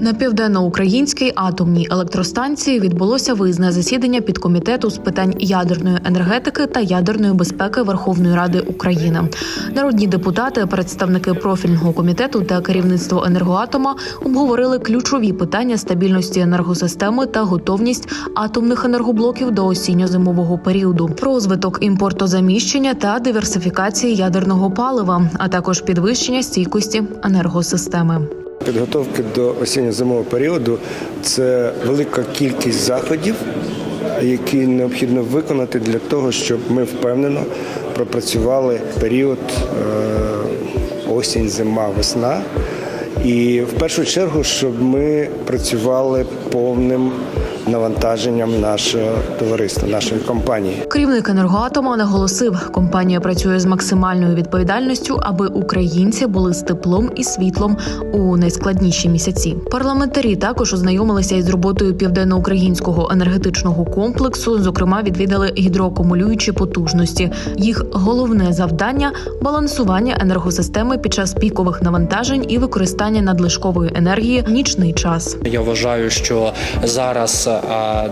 На південноукраїнській атомній електростанції відбулося виїзне засідання підкомітету з питань ядерної енергетики та ядерної безпеки Верховної Ради України. Народні депутати, представники профільного комітету та керівництво енергоатома обговорили ключові питання стабільності енергосистеми та готовність атомних енергоблоків до осінньо-зимового періоду, розвиток імпортозаміщення та диверсифікації ядерного палива, а також підвищення стійкості енергосистеми. Підготовки до осінньо-зимового періоду це велика кількість заходів, які необхідно виконати для того, щоб ми впевнено пропрацювали період е, осінь, зима, весна. І в першу чергу, щоб ми працювали повним навантаженням нашого товариства, нашої компанії. Керівник енергоатома наголосив, компанія працює з максимальною відповідальністю, аби українці були з теплом і світлом у найскладніші місяці. Парламентарі також ознайомилися із роботою південноукраїнського енергетичного комплексу. Зокрема, відвідали гідроакумулюючі потужності. Їх головне завдання балансування енергосистеми під час пікових навантажень і використання надлишкової енергії в нічний час. Я вважаю, що зараз а,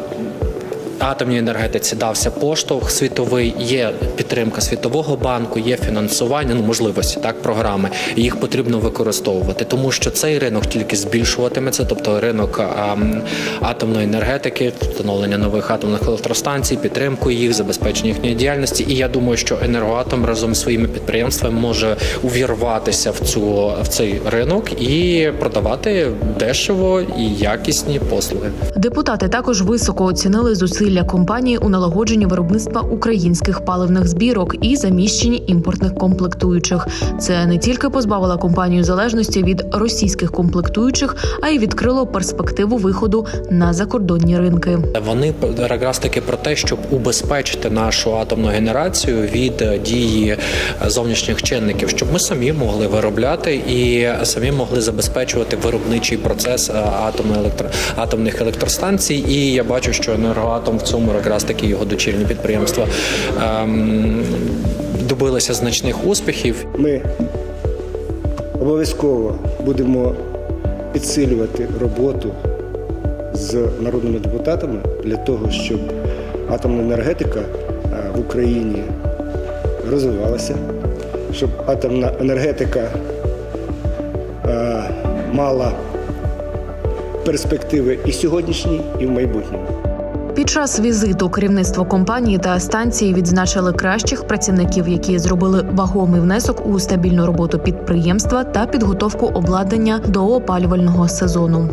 атомній енергетиці дався поштовх світовий. Є підтримка світового банку, є фінансування, ну можливості так, програми. Їх потрібно використовувати, тому що цей ринок тільки збільшуватиметься, тобто ринок а, атомної енергетики, встановлення нових атомних електростанцій, підтримку їх, забезпечення їхньої діяльності. І я думаю, що енергоатом разом з своїми підприємствами може увірватися в цю в цей ринок і продавати дешево і якісні послуги. Депутати також високо оцінили зусилля компанії у налагодженні виробництва українських паливних збірок і заміщенні імпортних комплектуючих. Це не тільки позбавило компанію залежності від російських комплектуючих, а й відкрило перспективу виходу на закордонні ринки. Вони якраз таки про те, щоб убезпечити нашу атомну генерацію від е, дії е, зовнішніх чинників, щоб ми самі могли виробляти і самі могли забезпечувати виробничий процес е, атомної електро... атомних електростанцій. І я бачу, що енергоатом в цьому якраз таки його дочірні підприємства ем, добилися значних успіхів. Ми обов'язково будемо підсилювати роботу з народними депутатами для того, щоб атомна енергетика е, в Україні розвивалася, щоб атомна енергетика е, мала перспективи і сьогоднішні, і в майбутньому. Під час візиту керівництво компанії та станції відзначили кращих працівників, які зробили вагомий внесок у стабільну роботу підприємства та підготовку обладнання до опалювального сезону.